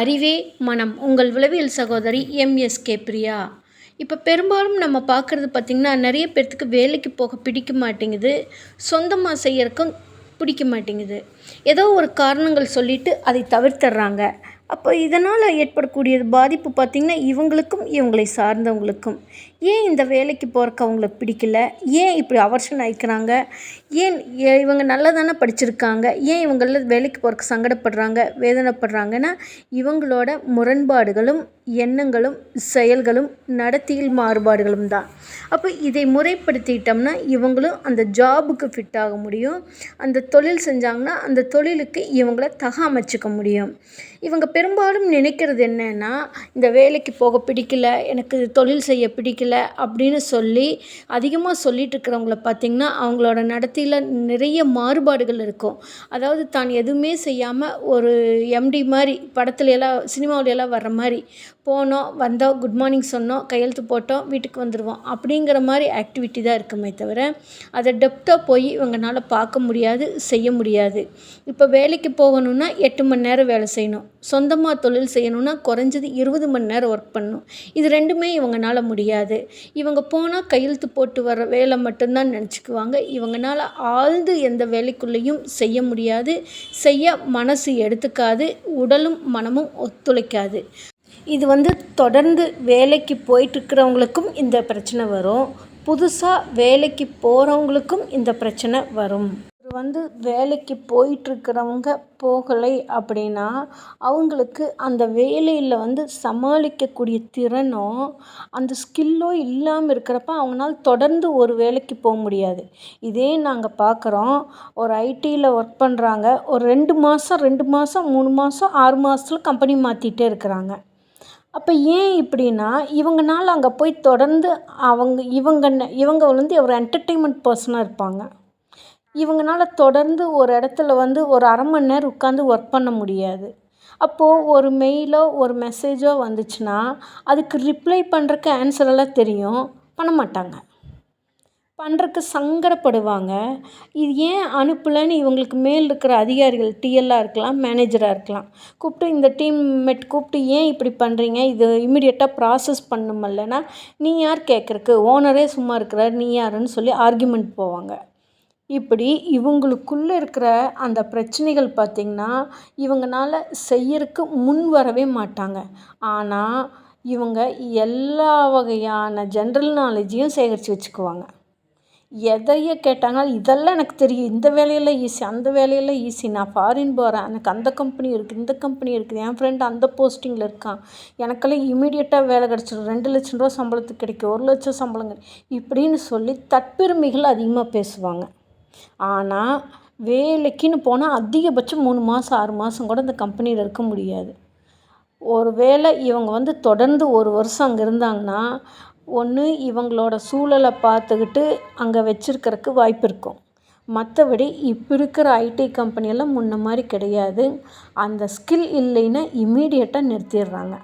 அறிவே மனம். உங்கள் உளவியல் சகோதரி எம்எஸ்கே பிரியா. இப்போ பெரும்பாலும் நம்ம பார்க்குறது பார்த்திங்கன்னா நிறைய பேர்த்துக்கு வேலைக்கு போக பிடிக்க மாட்டேங்குது. சொந்தமாக செய்யறக்கும் பிடிக்க மாட்டேங்குது. ஏதோ ஒரு காரணங்கள் சொல்லிட்டு அதை தவிர்த்துடுறாங்க. அப்போ இதனால் ஏற்படக்கூடிய பாதிப்பு பார்த்திங்கன்னா இவங்களுக்கும் இவங்களை சார்ந்தவங்களுக்கும். ஏன் இந்த வேலைக்கு போகிறக்கு அவங்களுக்கு பிடிக்கல? ஏன் இப்படி அவர்ஷன் ஆயிக்கிறாங்க? ஏன் ஏ- இவங்க நல்லா தானே படிச்சிருக்காங்க? ஏன் இவங்கள வேலைக்கு போகிறக்கு சங்கடப்படுறாங்க வேதனைப்படுறாங்கன்னா இவங்களோட முரண்பாடுகளும் எண்ணங்களும் செயல்களும் நடத்தியல் மாறுபாடுகளும் தான். அப்போ இதை முறைப்படுத்திட்டோம்னா இவங்களும் அந்த ஜாபுக்கு ஃபிட் ஆக முடியும். அந்த தொழில் செஞ்சாங்கன்னா அந்த தொழிலுக்கு இவங்கள தக அமைச்சிக்க முடியும். இவங்க பெரும்பாலும் நினைக்கிறது என்னென்னா இந்த வேலைக்கு போக பிடிக்கல எனக்கு தொழில் செய்ய பிடிக்கல அப்படின்னு சொல்லி அதிகமாக சொல்லிட்டு இருக்கிறவங்கள பார்த்திங்கன்னா அவங்களோட நடத்தையில் நிறைய மாறுபாடுகள் இருக்கும். அதாவது தான் எதுவுமே செய்யாமல் ஒரு எம்டி மாதிரி படத்துல எல்லாம் சினிமாவுல எல்லாம் வர்ற மாதிரி போனோம் வந்தோம் குட் மார்னிங் சொன்னோம் கையெழுத்து போட்டோம் வீட்டுக்கு வந்துடுவோம் அப்படிங்கிற மாதிரி ஆக்டிவிட்டி தான் இருக்குமே தவிர அதை டெப்த்தாக போய் இவங்கனால பார்க்க முடியாது செய்ய முடியாது. இப்போ வேலைக்கு போகணுன்னா எட்டு மணி நேரம் வேலை செய்யணும். சொந்த சொந்தமாக தொழில் செய்யணுன்னா குறைஞ்சது இருபது மணி நேரம் ஒர்க் பண்ணணும். இது ரெண்டுமே இவங்கனால முடியாது. இவங்க போனால் கையெழுத்து போட்டு வர வேலை மட்டும்தான் நினச்சிக்குவாங்க. இவங்கனால ஆழ்ந்து எந்த வேலைக்குள்ளேயும் செய்ய முடியாது. செய்ய மனசு எடுத்துக்காது. உடலும் மனமும் ஒத்துழைக்காது. இது வந்து தொடர்ந்து வேலைக்கு போயிட்டுருக்கிறவங்களுக்கும் இந்த பிரச்சனை வரும். புதுசாக வேலைக்கு போகிறவங்களுக்கும் இந்த பிரச்சனை வரும். வந்து வேலைக்கு போயிட்டுருக்கிறவங்க போகலை அப்படின்னா அவங்களுக்கு அந்த வேலையில் வந்து சமாளிக்கக்கூடிய திறனோ அந்த ஸ்கில்லோ இல்லாமல் இருக்கிறப்ப அவங்களால தொடர்ந்து ஒரு வேலைக்கு போக முடியாது. இதே நாங்கள் பார்க்குறோம் ஒரு ஐடியில் ஒர்க் பண்ணுறாங்க ஒரு ரெண்டு மாதம் ரெண்டு மாதம் மூணு மாதம் ஆறு மாதத்துல கம்பெனி மாற்றிட்டே இருக்கிறாங்க. அப்போ ஏன் இப்படின்னா இவங்கனால அங்கே போய் தொடர்ந்து அவங்க இவங்க ந- இவங்க வந்து ஒரு என்டர்டெயின்மெண்ட் பர்சனாக இருப்பாங்க. இவங்கனால தொடர்ந்து ஒரு இடத்துல வந்து ஒரு அரை மணி நேரம் உட்காந்து ஒர்க் பண்ண முடியாது. அப்போது ஒரு மெயிலோ ஒரு மெசேஜோ வந்துச்சுன்னா அதுக்கு ரிப்ளை பண்ணுறக்கு ஆன்சர் எல்லாம் தெரியும். பண்ண மாட்டாங்க. பண்ணுறக்கு சங்கடப்படுவாங்க. இது ஏன் அனுப்பலைன்னு இவங்களுக்கு மேல் இருக்கிற அதிகாரிகள் டிஎல்லாக இருக்கலாம் மேனேஜராக இருக்கலாம். கூப்பிட்டு இந்த டீம் மெட் கூப்பிட்டு ஏன் இப்படி பண்ணுறீங்க இது இமிடியட்டாக ப்ராசஸ் பண்ணுமல்லனா நீ யார் கேட்குறக்கு ஓனரே சும்மா இருக்கிறார் நீ யாருன்னு சொல்லி ஆர்கியூமெண்ட் போவாங்க. இப்படி இவங்களுக்குள்ளே இருக்கிற அந்த பிரச்சனைகள் பார்த்திங்கன்னா இவங்களால செய்யறதுக்கு முன் வரவே மாட்டாங்க. ஆனால் இவங்க எல்லா வகையான ஜென்ரல் நாலேஜையும் சேகரித்து வச்சுக்குவாங்க. எதையை கேட்டாங்க இதெல்லாம் எனக்கு தெரியும். இந்த வேலையெல்லாம் ஈஸி அந்த வேலையெல்லாம் ஈஸி நான் ஃபாரின் போகிறேன் எனக்கு அந்த கம்பெனி இருக்குது இந்த கம்பெனி இருக்குது என் ஃப்ரெண்ட் அந்த போஸ்டிங்கில் இருக்கான். எனக்கெல்லாம் இமீடியட்டாக வேலை கிடச்சிடும் ரெண்டு லட்சம் ரூபா சம்பளத்துக்கு கிடைக்கும். ஒரு லட்சம் சம்பளம் கிடைக்கும். இப்படின்னு சொல்லி தற்பெருமைகள் அதிகமாக பேசுவாங்க. ஆனால் வேலைக்குன்னு போனால் அதிகபட்சம் மூணு மாதம் ஆறு மாதம் கூட இந்த கம்பெனியில் இருக்க முடியாது. ஒரு வேளை இவங்க வந்து தொடர்ந்து ஒரு வருஷம் அங்கே இருந்தாங்கன்னா ஒன்று இவங்களோட சூழலை பார்த்துக்கிட்டு அங்கே வச்சிருக்கறக்கு வாய்ப்பு இருக்கும். மற்றபடி இப்போ இருக்கிற ஐடி கம்பெனியெல்லாம் முன்ன மாதிரி கிடையாது. அந்த ஸ்கில் இல்லைன்னா இம்மீடியட்டாக நிறுத்திடுறாங்க.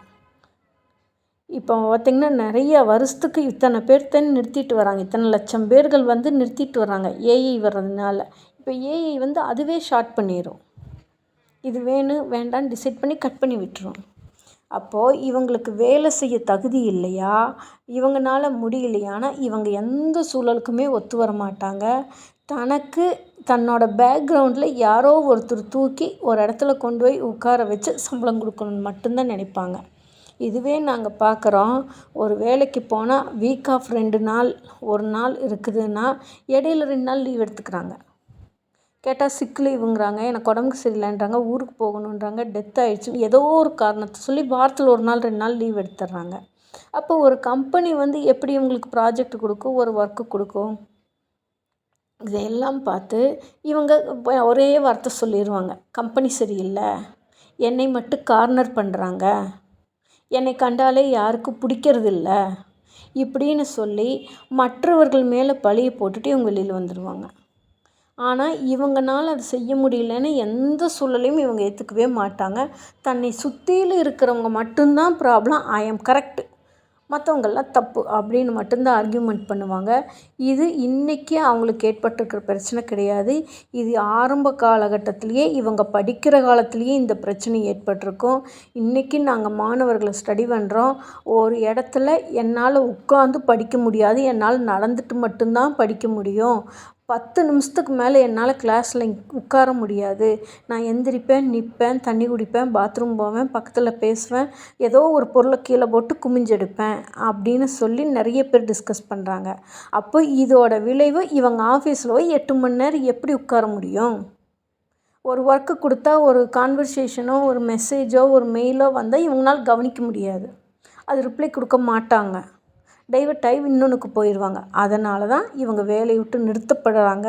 இப்போ பார்த்திங்கன்னா நிறைய வருஷத்துக்கு இத்தனை பேர்த்த நிறுத்திட்டு வராங்க. இத்தனை லட்சம் பேர்கள் வந்து நிறுத்திட்டு வராங்க ஏஐ வர்றதுனால. இப்போ ஏஐ வந்து அதுவே ஷார்ட் பண்ணிடும் இது வேணும் வேண்டான்னு டிசைட் பண்ணி கட் பண்ணி விட்டுரும். அப்போது இவங்களுக்கு வேலை செய்ய தகுதி இல்லையா? இவங்கனால முடியலையானா இவங்க எந்த சூழலுக்குமே ஒத்து வர மாட்டாங்க. தனக்கு தன்னோட பேக்ரவுண்டில் யாரோ ஒருத்தர் தூக்கி ஒரு இடத்துல கொண்டு போய் உட்கார வச்சு சம்பளம் கொடுக்கணும்னு மட்டும்தான் நினைப்பாங்க. இதுவே நாங்கள் பார்க்குறோம் ஒரு வேலைக்கு போனால் வீக் ஆஃப் ரெண்டு நாள் ஒரு நாள் இருக்குதுன்னா இடையில ரெண்டு நாள் லீவ் எடுத்துக்கிறாங்க. கேட்டால் சிக் லீவுங்கிறாங்க எனக்கு உடம்புக்கு சரியில்லைன்றாங்க ஊருக்கு போகணுன்றாங்க டெத் ஆகிடுச்சு ஏதோ ஒரு காரணத்தை சொல்லி வாரத்தில் ஒரு நாள் ரெண்டு நாள் லீவ் எடுத்துடுறாங்க அப்போ ஒரு கம்பெனி வந்து எப்படி உங்களுக்கு ப்ராஜெக்ட் கொடுக்கும் ஒரு ஒர்க்கு கொடுக்கும்? இதையெல்லாம் பார்த்து இவங்க ஒரே வார்த்தை சொல்லிடுவாங்க கம்பெனி சரியில்லை என்னை மட்டும் கார்னர் பண்ணுறாங்க என்னை கண்டாலே யாருக்கும் பிடிக்கிறதில்ல. இப்படின்னு சொல்லி மற்றவர்கள் மேலே பழியை போட்டுட்டு இவங்க வெளியில் வந்துடுவாங்க ஆனால் இவங்கனால அது செய்ய முடியலன்னு எந்த சூழலையும் இவங்க ஏற்றுக்கவே மாட்டாங்க. தன்னை சுற்றிலும் இருக்கிறவங்க மட்டும்தான் ப்ராப்ளம் ஐ எம் கரெக்ட் மற்றவங்கெல்லாம் தப்பு அப்படின்னு மட்டும்தான் ஆர்கியூமெண்ட் பண்ணுவாங்க. இது இன்றைக்கி அவங்களுக்கு ஏற்பட்டிருக்கிற பிரச்சனை கிடையாது. இது ஆரம்ப காலகட்டத்திலேயே இவங்க படிக்கிற காலத்துலேயே இந்த பிரச்சனை ஏற்பட்டிருக்கும். இன்றைக்கி நாங்கள் மாணவர்களை ஸ்டடி பண்ணுறோம் ஒரு இடத்துல என்னால் உட்காந்து படிக்க முடியாது. என்னால் நடந்துட்டு மட்டும்தான் படிக்க முடியும். பத்து நிமிஷத்துக்கு மேலே என்னால் கிளாஸில் உட்கார முடியாது. நான் எந்திரிப்பேன் நிற்பேன் தண்ணி குடிப்பேன் பாத்ரூம் போவேன் பக்கத்தில் பேசுவேன் ஏதோ ஒரு பொருளை கீழே போட்டு குமிஞ்செடுப்பேன் அப்படின்னு சொல்லி நிறைய பேர் டிஸ்கஸ் பண்ணுறாங்க. அப்போ இதோட விளைவு இவங்க ஆஃபீஸில் போய் எட்டு மணி நேரம் எப்படி உட்கார முடியும்? ஒரு ஒர்க்கு கொடுத்தா ஒரு கான்வர்சேஷனோ ஒரு மெசேஜோ ஒரு மெயிலோ வந்தால் இவங்களால் கவனிக்க முடியாது. அது ரிப்ளை கொடுக்க மாட்டாங்க. டைவர்ட் ஆகி இன்னொன்றுக்கு போயிடுவாங்க அதனால தான் இவங்க வேலையை விட்டு நிறுத்தப்படுறாங்க.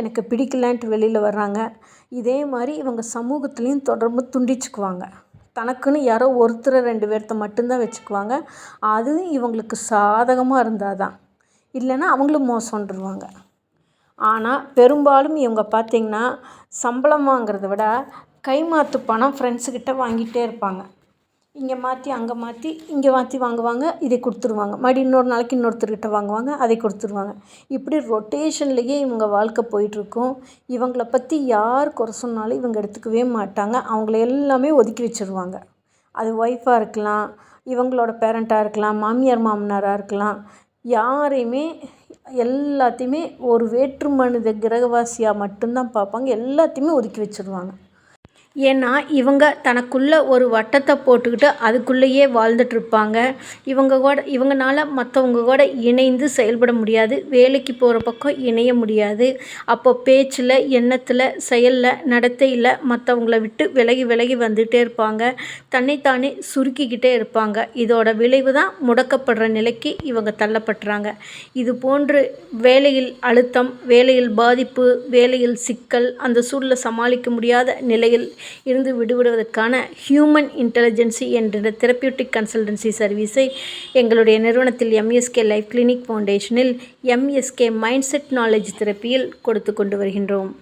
எனக்கு பிடிக்கலன்ட்டு வெளியில் வர்றாங்க. இதே மாதிரி இவங்க சமூகத்துலேயும் தொடர்பு துண்டிச்சுக்குவாங்க. தனக்குன்னு யாரோ ஒருத்தரை ரெண்டு பேர்த்த மட்டும்தான் வச்சுக்குவாங்க. அதுவும் இவங்களுக்கு சாதகமாக இருந்தால் தான் இல்லைன்னா அவங்களும் மோசம்ன்றுவாங்க. ஆனால் பெரும்பாலும் இவங்க பார்த்திங்கன்னா சம்பளம் வாங்கிறத விட கைமாத்து பணம் ஃப்ரெண்ட்ஸுக்கிட்ட வாங்கிட்டே இருப்பாங்க. இங்கே மாற்றி அங்கே மாற்றி இங்கே மாற்றி வாங்குவாங்க இதை கொடுத்துருவாங்க. மறுபடி இன்னொரு நாளைக்கு இன்னொருத்தர்கிட்ட வாங்குவாங்க அதை கொடுத்துருவாங்க. இப்படி ரொட்டேஷன்லேயே இவங்க வாழ்க்கை போயிட்டுருக்கும். இவங்கள பற்றி யார் குறை சொன்னாலும் இவங்க எடுத்துக்கவே மாட்டாங்க. அவங்கள எல்லாமே ஒதுக்கி வச்சுருவாங்க. அது ஒய்ஃபாக இருக்கலாம் இவங்களோட பேரண்ட்டாக இருக்கலாம் மாமியார் மாமனாராக இருக்கலாம். யாரையுமே எல்லாத்தையுமே ஒரு வேற்று மனித கிரகவாசியாக மட்டும்தான் பார்ப்பாங்க. எல்லாத்தையுமே ஒதுக்கி வச்சுருவாங்க. ஏன்னா இவங்க தனக்குள்ளே ஒரு வட்டத்தை போட்டுக்கிட்டு அதுக்குள்ளேயே வாழ்ந்துட்டுருப்பாங்க இவங்க கூட இவங்கனால மற்றவங்க கூட இணைந்து செயல்பட முடியாது. வேலைக்கு போகிற பக்கம் இணைய முடியாது. அப்போ பேச்சில் எண்ணத்தில் செயலில் நடத்தையில் மற்றவங்கள விட்டு விலகி விலகி வந்துகிட்டே இருப்பாங்க. தன்னைத்தானே சுருக்கிக்கிட்டே இருப்பாங்க. இதோட விளைவு தான் முடக்கப்படுற நிலைக்கு இவங்க தள்ளப்படுறாங்க. இது போன்று வேலையில் அழுத்தம் வேலையில் பாதிப்பு வேலையில் சிக்கல் அந்த சூழலை சமாளிக்க முடியாத நிலையில் இருந்து விடுவிடுவதற்கான ஹியூமன் இன்டெலிஜென்சி என்ற தெரப்பியூட்டிக் கன்சல்டன்சி சர்வீஸை எங்களுடைய நிறுவனத்தில் M S K life clinic ஃபவுண்டேஷனில் M S K mind set knowledge தெரப்பியில் கொடுத்து கொண்டு வருகின்றோம்.